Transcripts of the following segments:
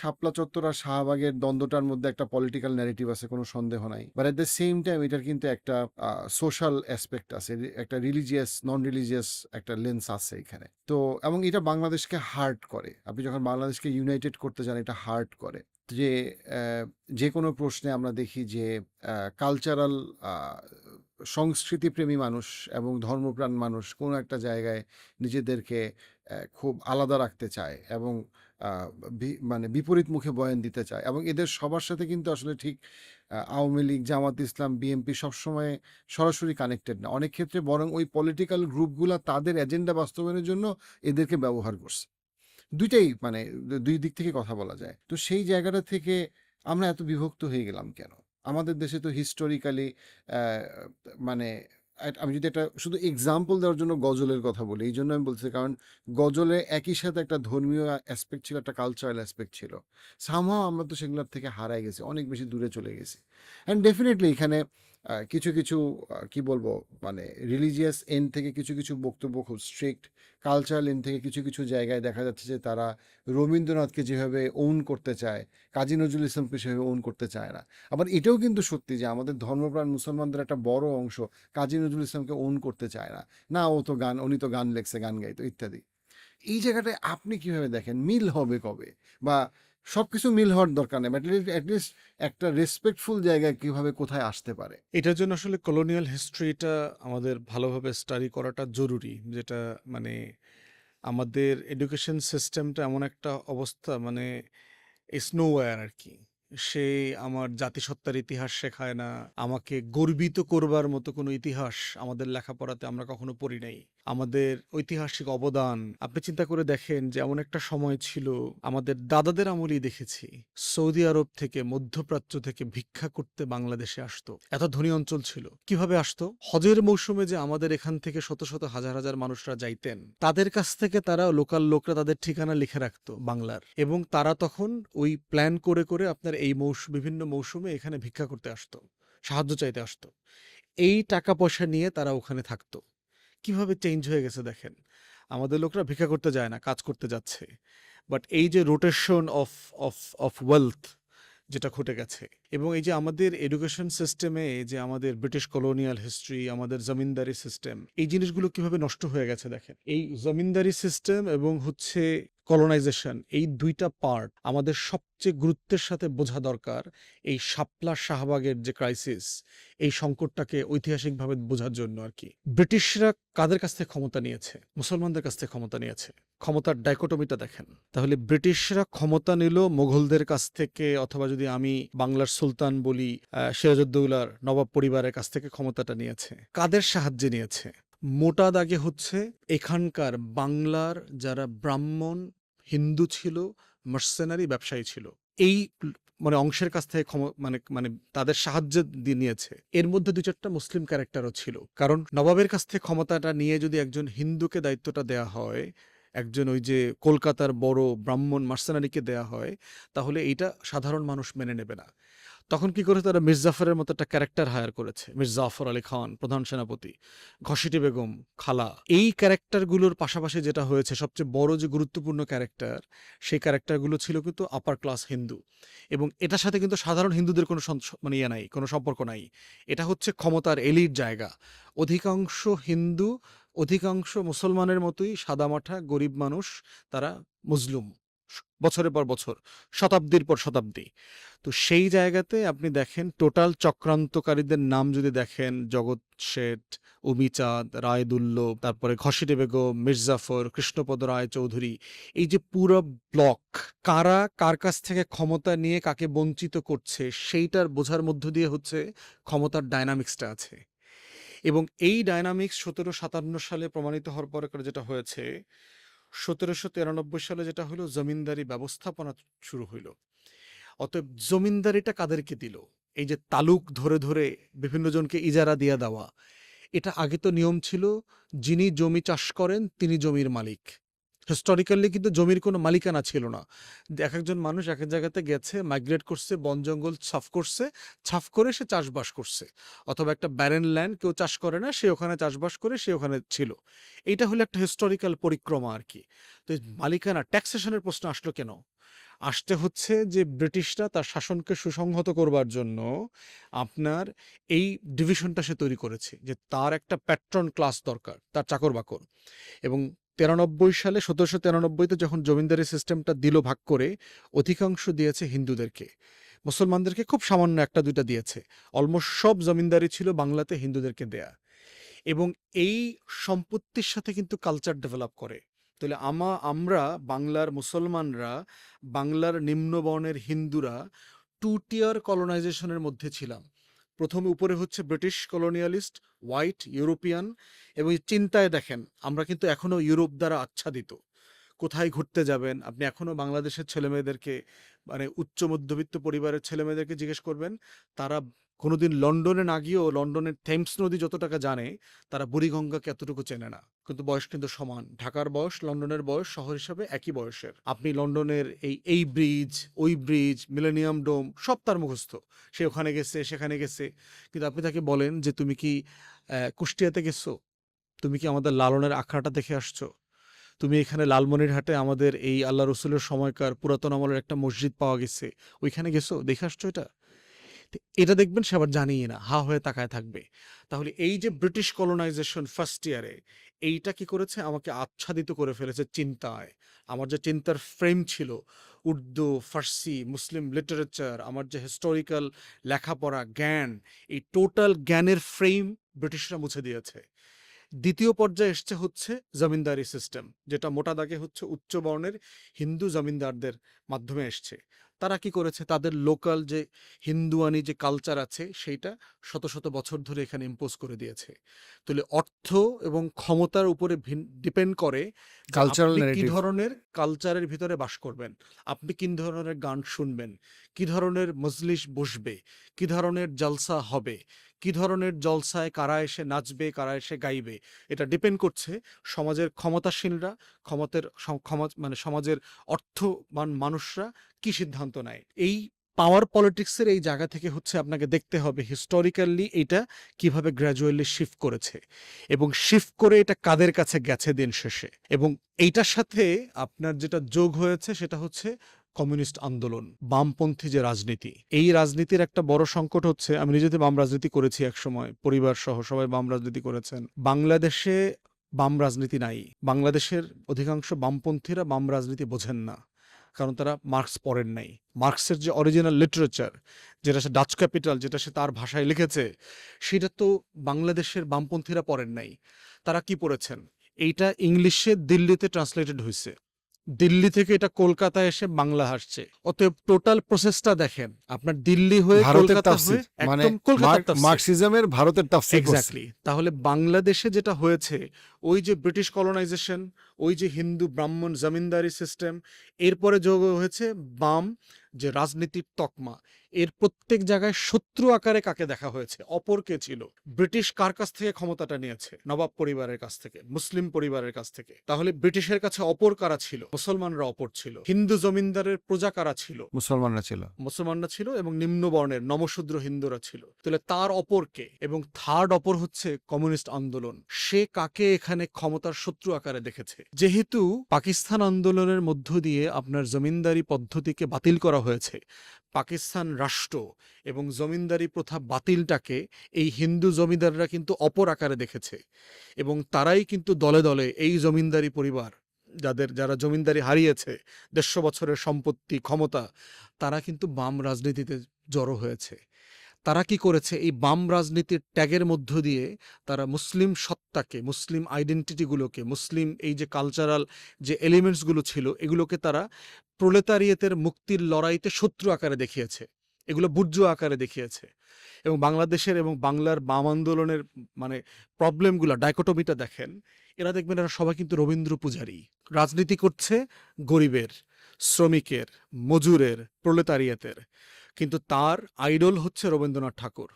শাপলা চত্বর আর শাহবাগের দ্বন্দ্বটার মধ্যে একটা পলিটিক্যাল ন্যারেটিভ আছে, কোনো সন্দেহ নাই। But at the same time এটার কিন্তু একটা সোশ্যাল অ্যাসপেক্ট আছে একটা রিলিজিয়াস নন রিলিজিয়াস একটা লেন্স আছে এখানে। তো, এবং এটা বাংলাদেশকে হার্ট করে। আপনি যখন বাংলাদেশকে ইউনাইটেড করতে চান এটা হার্ট করে। যে যে কোনো প্রশ্নে আমরা দেখি যে কালচারাল সংস্কৃতিপ্রেমী মানুষ এবং ধর্মপ্রাণ মানুষ কোনো একটা জায়গায় নিজেদেরকে খুব আলাদা রাখতে চায় এবং মানে বিপরীত মুখে বয়ান দিতে চায় এবং এদের সবার সাথে কিন্তু আসলে ঠিক আওয়ামী লীগ, জামাত ইসলাম, বিএনপি সবসময় সরাসরি কানেক্টেড না। অনেক ক্ষেত্রে বরং ওই পলিটিক্যাল গ্রুপগুলো তাদের এজেন্ডা বাস্তবায়নের জন্য এদেরকে ব্যবহার করছে। দুইটাই মানে দুই দিক থেকে কথা বলা যায়। তো সেই জায়গাটা থেকে আমরা এত বিভক্ত হয়ে গেলাম কেন? আমাদের দেশে তো হিস্টোরিক্যালি মানে আমি যদি একটা শুধু এক্সাম্পল দেওয়ার জন্য গজলের কথা বলি, এই জন্য আমি বলছি কারণ গজলে একই সাথে একটা ধর্মীয় অ্যাসপেক্ট ছিল, একটা কালচারাল অ্যাসপেক্ট ছিল। সামহাও আমরা তো সেগুলোর থেকে হারাই গেছি, অনেক বেশি দূরে চলে গেছি। অ্যান্ড ডেফিনেটলি এখানে কিছু কিছু কি বলব মানে রিলিজিয়াস এন্ড থেকে কিছু কিছু বক্তব্য খুব স্ট্রিক্ট কালচারাল এন্ড থেকে কিছু কিছু জায়গায় দেখা যাচ্ছে যে তারা রবীন্দ্রনাথকে যেভাবে ওন করতে চায়, কাজী নজরুল ইসলামকে সেভাবে ওন করতে চায় না। আবার এটাও কিন্তু সত্যি যে আমাদের ধর্মপ্রাণ মুসলমানদের একটা বড় অংশ কাজী নজরুল ইসলামকে ওন করতে চায় না। না, ও তো গান, উনি তো গান লেখছে, গান গাইতো, ইত্যাদি। এই জায়গাটায় আপনি কীভাবে দেখেন, মিল হবে কবে? বা সবকিছু মিল হওয়ার দরকার নেই অ্যাটলিস্ট একটা রেসপেক্টফুল জায়গায় কীভাবে কোথায় আসতে পারে। এটার জন্য আসলে কলোনিয়াল হিস্ট্রিটা আমাদের ভালোভাবে স্টাডি করাটা জরুরি, যেটা মানে আমাদের এডুকেশন সিস্টেমটা এমন একটা অবস্থা মানে স্নোওয়্যার আর কি সে আমার জাতিসত্তার ইতিহাস শেখায় না, আমাকে গর্বিত করবার মতো কোনো ইতিহাস আমাদের লেখাপড়াতে আমরা কখনো পড়ি নাই। আমাদের ঐতিহাসিক অবদান। আপনি চিন্তা করে দেখেন যে এমন একটা সময় ছিল, আমাদের দাদাদের আমলেই দেখেছি। সৌদি আরব থেকে মধ্যপ্রাচ্য থেকে ভিক্ষা করতে বাংলাদেশে আসতো। এত ধনী অঞ্চল ছিল। কীভাবে আসতো? হজের মৌসুমে যে আমাদের এখান থেকে শত শত হাজার হাজার মানুষরা যাইতেন, তাদের কাছ থেকে তারা লোকাল লোকরা তাদের ঠিকানা লিখে রাখতো বাংলার। এবং তারা তখন ওই প্ল্যান করে করে আপনার এই মৌসুম বিভিন্ন মৌসুমে এখানে ভিক্ষা করতে আসতো, সাহায্য চাইতে আসতো। এই টাকা পয়সা নিয়ে তারা ওখানে থাকতো। কীভাবে চেঞ্জ হয়ে গেছে দেখেন? আমাদের লোকরা ভিক্ষা করতে যায় না, কাজ করতে যাচ্ছে। বাট এই যে rotation of of of wealth যেটা ঘটে গেছে এবং এই যে আমাদের এডুকেশন সিস্টেমে যে আমাদের ব্রিটিশ কলোনিয়াল হিস্ট্রি আমাদের জমিনদারি সিস্টেম এই জিনিসগুলো কীভাবে নষ্ট হয়ে গেছে দেখেন? এই জমিনদারি সিস্টেম এবং হচ্ছে কলোনাইজেশন এই দুইটা পার্ট আমাদের সবচেয়ে গুরুত্বের সাথে বোঝা দরকার এই শাপলা শাহবাগের যে ক্রাইসিস এই সংকটটাকে ঐতিহাসিকভাবে বোঝার জন্য আর কি। ব্রিটিশরা কাদের কাছ থেকে ক্ষমতা নিয়েছে? মুসলমানদের কাছ থেকে ক্ষমতা নিয়েছে। ক্ষমতার ডাইকোটমিটা দেখেন। তাহলে ব্রিটিশরা ক্ষমতা নিল মোগলদের কাছ থেকে অথবা যদি আমি বাংলার সুলতান বলি সিরাজউদ্দৌলার নবাব পরিবারের কাছ থেকে ক্ষমতাটা নিয়েছে। কাদের সাহায্যে নিয়েছে? মোটা দাগে হচ্ছে এখানকার বাংলার যারা ব্রাহ্মণ হিন্দু ছিল মার্সেনারি ব্যবসায়ী ছিল। এই মানে অংশের কাছ থেকে মানে মানে তাদের সাহায্য দিয়ে নিয়েছে। এর মধ্যে দু চারটা মুসলিম ক্যারেক্টারও ছিল। কারণ নবাবের কাছ থেকে ক্ষমতাটা নিয়ে যদি একজন হিন্দুকে দায়িত্বটা দেয়া হয়, একজন ওই যে কলকাতার বড় ব্রাহ্মণ মার্সেনারিকে দেয়া হয়, তাহলে এইটা সাধারণ মানুষ মেনে নেবে না। তখন কি করে তারা মির্জাফরের মতো একটা ক্যারেক্টার হায়ার করেছে। মির্জাফর আলী খান, প্রধান সেনাপতি ঘসিটি বেগম, খালা। এই ক্যারেক্টারগুলোর পাশাপাশি যেটা হয়েছে, সবচেয়ে বড় যে গুরুত্বপূর্ণ ক্যারেক্টার সেই ক্যারেক্টারগুলো ছিল কিন্তু আপার ক্লাস হিন্দু। এবং এটার সাথে কিন্তু সাধারণ হিন্দুদের কোনো মানে ইয়ে নাই, কোনো সম্পর্ক নাই। এটা হচ্ছে ক্ষমতার এলির জায়গা। অধিকাংশ হিন্দু, অধিকাংশ মুসলমানের মতোই সাদামাঠা, গরিব মানুষ, তারা মুসলুম। বছরের পর বছর, শতাব্দীর পর শতাব্দী। তো সেই জায়গাতে আপনি দেখেন টোটাল চক্রান্তকারীদের নাম যদি দেখেন, জগৎ শেঠ উমিচাঁদ রায়দুল্লভ, তারপরে ঘসিটে বেগম, মির্জাফর, কৃষ্ণপদ রায় চৌধুরী, এই যে পুরো ব্লক, কারা কার কাছ থেকে ক্ষমতা নিয়ে কাকে বঞ্চিত করছে, সেইটার বোঝার মধ্য দিয়ে হচ্ছে ক্ষমতার ডায়নামিক্সটা আছে। এবং এই ডায়নামিক্স সতেরো সাতান্ন সালে প্রমাণিত হওয়ার পরে যেটা হয়েছে সতেরোশো তিরানব্বই সালে যেটা হলো, জমিনদারি ব্যবস্থাপনা শুরু হইল। অতএব জমিনদারিটা কাদেরকে দিল? এই যে তালুক ধরে ধরে বিভিন্ন জনকে ইজারা দিয়া দেওয়া, এটা আগে তো নিয়ম ছিল, যিনি জমি চাষ করেন, তিনি জমির মালিক। হিস্টোরিক্যালি কিন্তু জমির কোনো মালিকানা ছিল না। এক একজন মানুষ এক এক জায়গাতে গেছে মাইগ্রেট করছে, বন জঙ্গল ছাফ করছে, ছাফ করে সে চাষবাস করছে। অথবা একটা ব্যারেন ল্যান্ড কেউ চাষ করে না, সে ওখানে চাষবাস করে সে ওখানে ছিল। এটা হলো একটা হিস্টোরিক্যাল পরিক্রমা আর কি। তো মালিকানা ট্যাক্সেশনের প্রশ্ন আসলো কেন? আসতে হচ্ছে যে, ব্রিটিশরা তার শাসনকে সুসংহত করবার জন্য আপনার এই ডিভিশনটা সে তৈরি করেছে যে, তার একটা প্যাট্রন ক্লাস দরকার, তার চাকর বাকর। এবং তিরানব্বই সালে, সতেরোশো তিরানব্বইতে যখন জমিদারি সিস্টেমটা দিল ভাগ করে, অধিকাংশ দিয়েছে হিন্দুদেরকে। মুসলমানদেরকে খুব সামান্য একটা দুইটা দিয়েছে। অলমোস্ট সব জমিনদারি ছিল বাংলাতে হিন্দুদেরকে দেয়া। এবং এই সম্পত্তির সাথে কিন্তু কালচার ডেভেলপ করে। তাহলে আমা, আমরা বাংলার মুসলমানরা, বাংলার নিম্নবর্ণের হিন্দুরা টু টিয়ার কলোনাইজেশনের মধ্যে ছিলাম। প্রথমে উপরে হচ্ছে ব্রিটিশ কলোনিয়ালিস্ট হোয়াইট ইউরোপিয়ান এবং চিন্তায় দেখেন, আমরা কিন্তু এখনও ইউরোপ দ্বারা আচ্ছাদিত। কোথায় ঘুরতে যাবেন? আপনি এখনও বাংলাদেশের ছেলেমেয়েদেরকে মানে উচ্চ মধ্যবিত্ত পরিবারের ছেলেমেয়েদেরকে জিজ্ঞেস করবেন, তারা কোনোদিন লন্ডনে না গিয়েও, লন্ডনের থেমস নদী যত টাকা জানে, তারা বুড়িগঙ্গাকে এতটুকু চেনে না। কিন্তু বয়স কিন্তু সমান। ঢাকার বয়স, লন্ডনের বয়স, শহর হিসাবে একই বয়সের। আপনি লন্ডনের এই এই ব্রিজ ওই ব্রিজ মিলেনিয়াম ডোম সব তার মুখস্থ। সে ওখানে গেছে, সেখানে গেছে। কিন্তু আপনি তাকে বলেন যে, তুমি কি কুষ্টিয়াতে গেছো? তুমি কি আমাদের লালনের আখড়াটা দেখে আসছো? তুমি এখানে লালমনিরহাটে আমাদের এই আল্লাহ রসুলের সময়কার পুরাতন আমলের একটা মসজিদ পাওয়া গেছে। ওইখানে গেছো? দেখে আসছো এটা? এটা দেখবেন সে আবার জানিয়ে না, হা হয়ে তাকায় থাকবে। তাহলে এই যে ব্রিটিশ কলোনাইজেশন ফার্স্ট ইয়ারে এইটা কি করেছে? আমাকে আচ্ছাদিত করে ফেলেছে চিন্তায়। আমার যে চিন্তার ফ্রেম ছিল, উর্দু, ফার্সি, মুসলিম লিটারেচার আমার যে হিস্টোরিক্যাল লেখাপড়া, জ্ঞান, এই টোটাল জ্ঞানের ফ্রেম ব্রিটিশরা মুছে দিয়েছে। দ্বিতীয় পর্যায়ে এসছে হচ্ছে জমিনদারি সিস্টেম যেটা মোটা দাগে হচ্ছে উচ্চ বর্ণের হিন্দু জমিনদারদের মাধ্যমে এসছে। তারা কি করেছে? তাদের লোকাল যে হিন্দুয়ানি যে কালচার আছে সেইটা শত শত বছর ধরে এখানে ইম্পোজ করে দিয়েছে। তাহলে অর্থ এবং ক্ষমতার উপরে ডিপেন্ড করে কালচারাল কি ধরনের কালচারের ভিতরে বাস করবেন? আপনি কি ধরনের গান শুনবেন? কি ধরনের মজলিস বসবে? কি ধরনের জলসা হবে? কি ধরনের জলসায় কারা এসে নাচবে, কারা এসে গাইবে, এটা ডিপেন্ড করছে সমাজের ক্ষমতাসীনরা, ক্ষমতার মানে সমাজের অর্থবান মানুষরা কি সিদ্ধান্ত নেয়। এই পাওয়ার পলিটিক্সের এই জায়গা থেকে হচ্ছে আপনাকে দেখতে হবে হিস্টোরিক্যালি এটা কীভাবে গ্র্যাজুয়ালি শিফট করেছে এবং শিফট করে এটা কাদের কাছে গেছে দিন শেষে। এবং এইটার সাথে আপনার যেটা যোগ হয়েছে সেটা হচ্ছে কমিউনিস্ট আন্দোলন, বামপন্থী যে রাজনীতি, এই রাজনীতির একটা বড় সংকট হচ্ছে। আমি নিজেতে বাম রাজনীতি করেছি এক সময় পরিবার সহ সবাই বাম রাজনীতি করেছেন। বাংলাদেশে বাম রাজনীতি নাই। বাংলাদেশের অধিকাংশ বামপন্থীরা বাম রাজনীতি বোঝেন না, কারণ তারা মার্কস পড়েন নাই। মার্কসের যে অরিজিনাল লিটারেচার যেটা সে ডাচ ক্যাপিটাল যেটা সে তার ভাষায় লিখেছে, সেটা তো বাংলাদেশের বামপন্থীরা পড়েন নাই। তারা কি পড়েছেন? এইটা ইংলিশে দিল্লিতে ট্রান্সলেটেড হয়েছে দিল্লি থেকে এটা কলকাতা এসে বাংলা আসছে অতএব টোটাল প্রসেসটা দেখেন আপনার দিল্লি হয়ে কলকাতা হয়ে মানে একদম কলকাতা মার্কসিজমের ভারতের তাফসির এক্স্যাক্টলি তাহলে বাংলাদেশে যেটা হয়েছে ওই যে ব্রিটিশ কলোনাইজেশন ওই যে হিন্দু ব্রাহ্মণ জমিনদারি সিস্টেম এরপরে যোগ হয়েছে বাম যে রাজনীতির তকমা। এর প্রত্যেক জায়গায় শত্রু আকারে কাকে দেখা হয়েছে? অপর কে ছিল? ব্রিটিশ কার কাছ থেকে ক্ষমতাটা নিয়েছে? নবাব পরিবারের কাছ থেকে মুসলিম পরিবারের কাছ থেকে। তাহলে ব্রিটিশের কাছে অপর কারা ছিল? মুসলমানরা অপর ছিল। হিন্দু জমিনদারের প্রজা কারা ছিল? মুসলমানরা ছিল। মুসলমানরা ছিল এবং নিম্ন বর্ণের নমশূদ্র হিন্দুরা ছিল। তাহলে তার অপরকে এবং থার্ড অপর হচ্ছে কমিউনিস্ট আন্দোলন। সে কাকে এখানে ক্ষমতার শত্রু আকারে দেখেছে। যেহেতু পাকিস্তান আন্দোলনের মধ্য দিয়ে আপনার জমিনদারি পদ্ধতিকে বাতিল করা হয়েছে, পাকিস্তান রাষ্ট্র এবং জমিনদারি প্রথা বাতিলটাকে এই হিন্দু জমিদাররা কিন্তু অপর আকারে দেখেছে এবং তারাই কিন্তু দলে দলে এই জমিনদারি পরিবার, যাদের যারা জমিনদারি হারিয়েছে, দেড়শো বছরের সম্পত্তি, ক্ষমতা, তারা কিন্তু বাম রাজনীতিতে জড়ো হয়েছে। তারা কি করেছে? এই বাম রাজনীতির ট্যাগের মধ্য দিয়ে তারা মুসলিম সত্তাকে, মুসলিম আইডেন্টিটিগুলোকে মুসলিম এই যে কালচারাল যে এলিমেন্টসগুলো ছিল, এগুলোকে তারা প্রলেতারিয়েতের মুক্তির লড়াইতে শত্রু আকারে দেখিয়েছে। এগুলো বুর্জ আকারে দেখিয়েছে। এবং বাংলাদেশের এবং বাংলার বাম আন্দোলনের মানে প্রবলেমগুলো ডাইকোটমিটা দেখেন, এরা দেখবেন এরা সবাই কিন্তু রবীন্দ্র পূজারী। রাজনীতি করছে গরিবের, শ্রমিকের, মজুরের প্রলেতারিয়াতের কিন্তু তার আইডল হচ্ছে রবীন্দ্রনাথ ঠাকুর।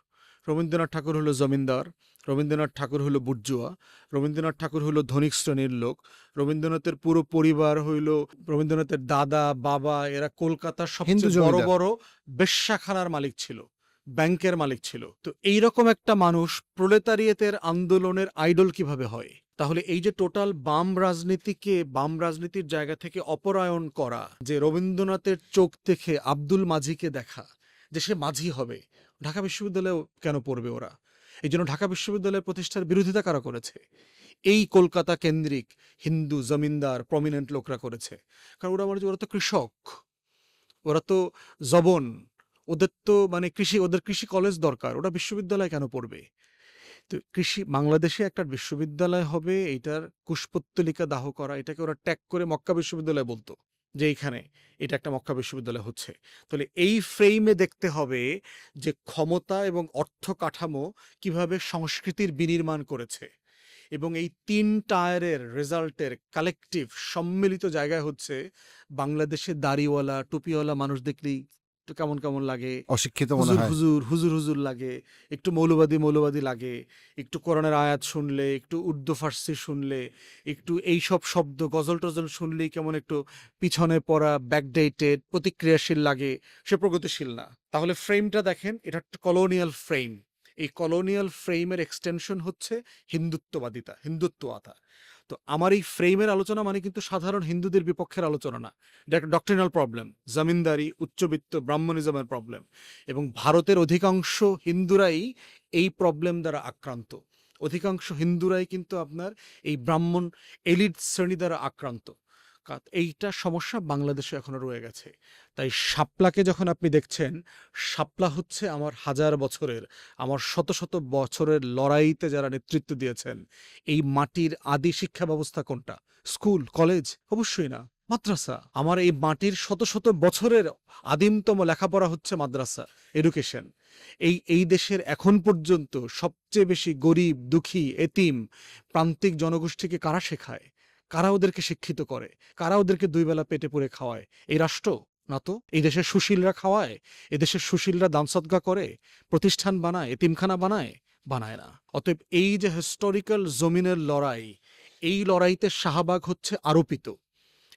রবীন্দ্রনাথ ঠাকুর হলো জমিনদার রবীন্দ্রনাথ ঠাকুর হলো বুর্জুয়া রবীন্দ্রনাথ ঠাকুর হলো ধনিক শ্রেণির লোক রবীন্দ্রনাথের পুরো পরিবার হইল রবীন্দ্রনাথের দাদা বাবা এরা কলকাতার সবচেয়ে বড় বড় বেশ্যাখানার মালিক ছিল ব্যাংকের মালিক ছিল। তো এইরকম একটা মানুষ প্রলেতারিয়েতের আন্দোলনের আইডল কীভাবে হয়? তাহলে এই যে টোটাল বাম রাজনীতিকে, বাম রাজনীতির জায়গা থেকে অপরায়ণ করা, যে রবীন্দ্রনাথের চোখ থেকে আব্দুল মাঝিকে দেখা, যে সে মাঝি হবে, ঢাকা বিশ্ববিদ্যালয়েও কেন পড়বে ওরা? এই জন্য ঢাকা বিশ্ববিদ্যালয়ের প্রতিষ্ঠার বিরোধিতা কারা করেছে? এই কলকাতা কেন্দ্রিক হিন্দু জমিনদার প্রমিনেন্ট লোকরা করেছে। কারণ ওরা মনে ওরা তো কৃষক, ওরা তো জবন, ওদের তো মানে কৃষি, ওদের কৃষি কলেজ দরকার, ওরা বিশ্ববিদ্যালয় কেন পড়বে? তো কৃষি বাংলাদেশে একটা বিশ্ববিদ্যালয় হবে এইটার কুশপুত্তলিকা দাহ করা, এটাকে ওরা ট্যাগ করে মক্কা বিশ্ববিদ্যালয় বলতো যে এইখানে এটা একটা মক্কা বিশ্ববিদ্যালয় হচ্ছে। তাহলে এই ফ্রেমে দেখতে হবে যে ক্ষমতা এবং অর্থ কাঠামো কীভাবে সংস্কৃতির বিনির্মাণ করেছে। এবং এই তিন টায়ারের রেজাল্টের কালেকটিভ সম্মিলিত জায়গায় হচ্ছে বাংলাদেশে দাড়িওয়ালা, টুপিওয়ালা মানুষ দেখলেই একটু কেমন কেমন লাগে? অশিক্ষিত মনে হুজুর হয়। হুজুর হুজুর হুজুর লাগে। একটু মৌলবাদী মৌলবাদী লাগে। একটু কোরআনের আয়াত শুনলে একটু উর্দু ফার্সি শুনলে একটু এই সব শব্দ গজল টজল শুনলেই কেমন একটু পিছনে পড়া ব্যাকডেটেড প্রতিক্রিয়াশীল লাগে। সে প্রগতিশীল না। তাহলে ফ্রেমটা দেখেন এটা একটা কলোনিয়াল ফ্রেম এই কলোনিয়াল ফ্রেমের এক্সটেনশন হচ্ছে হিন্দুত্ববাদিতা হিন্দুত্ববাদা তো আমার এই ফ্রেমের আলোচনা মানে কিন্তু সাধারণ হিন্দুদের বিপক্ষের আলোচনা না। ডক্টরিনাল প্রবলেম জমিনদারি, উচ্চবিত্ত, ব্রাহ্মণিজমের প্রবলেম এবং ভারতের অধিকাংশ হিন্দুরাই এই প্রবলেম দ্বারা আক্রান্ত। অধিকাংশ হিন্দুরাই কিন্তু আপনার এই ব্রাহ্মণ এলিট শ্রেণি দ্বারা আক্রান্ত। কা- এইটা সমস্যা বাংলাদেশে এখনও রয়ে গেছে। তাই শাপলাকে যখন আপনি দেখছেন, শাপলা হচ্ছে আমার হাজার বছরের, আমার শত শত বছরের লড়াইতে যারা নেতৃত্ব দিয়েছেন, এই মাটির আদি শিক্ষা ব্যবস্থা কোনটা? School, college? অবশ্যই না। মাদ্রাসা? আমার এই মাটির শত শত বছরের আদিমতম লেখাপড়া হচ্ছে মাদ্রাসা, এডুকেশন। এই এই দেশের এখন পর্যন্ত সবচেয়ে বেশি গরিব, দুঃখী, এতিম প্রান্তিক জনগোষ্ঠীকে কারা শেখায়? কারা ওদেরকে শিক্ষিত করে? কারা ওদেরকে দুই বেলা পেটে পুরে খাওয়ায়? এই রাষ্ট্র? না তো? এই দেশের সুশীলরা খাওয়ায়? এদেশের দেশের সুশীলরা দান সদ্গা করে? প্রতিষ্ঠান বানায়? এতিমখানা বানায়? বানায় না। অতএব এই যে হিস্টোরিক্যাল জমিনের লড়াই, এই লড়াইতে শাহবাগ হচ্ছে আরোপিত।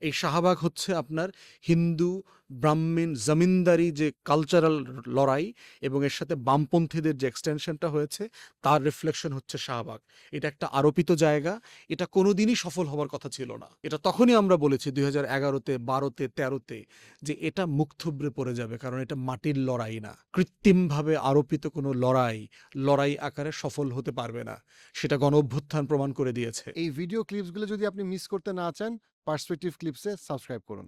এই শাহবাগ হচ্ছে আপনার হিন্দু ব্রাহ্মণ জমিনদারি যে কালচারাল লড়াই এবং এর সাথে বামপন্থীদের যে এক্সটেনশনটা হয়েছে, তার রিফ্লেকশন হচ্ছে শাহবাগ। এটা একটা আরোপিত জায়গা। এটা কোনোদিনই সফল হওয়ার কথা ছিল না। এটা তখনই আমরা বলেছি দুই হাজার এগারোতে, বারোতে, তেরোতে যে এটা মুখ থুবড়ে পড়ে যাবে কারণ এটা মাটির লড়াই না। কৃত্রিমভাবে আরোপিত কোনো লড়াই লড়াই আকারে সফল হতে পারবে না। সেটা গণ অভ্যুত্থান প্রমাণ করে দিয়েছে। এই ভিডিও ক্লিপসগুলো যদি আপনি মিস করতে না চান পার্সপেক্টিভ ক্লিপসে সাবস্ক্রাইব করুন।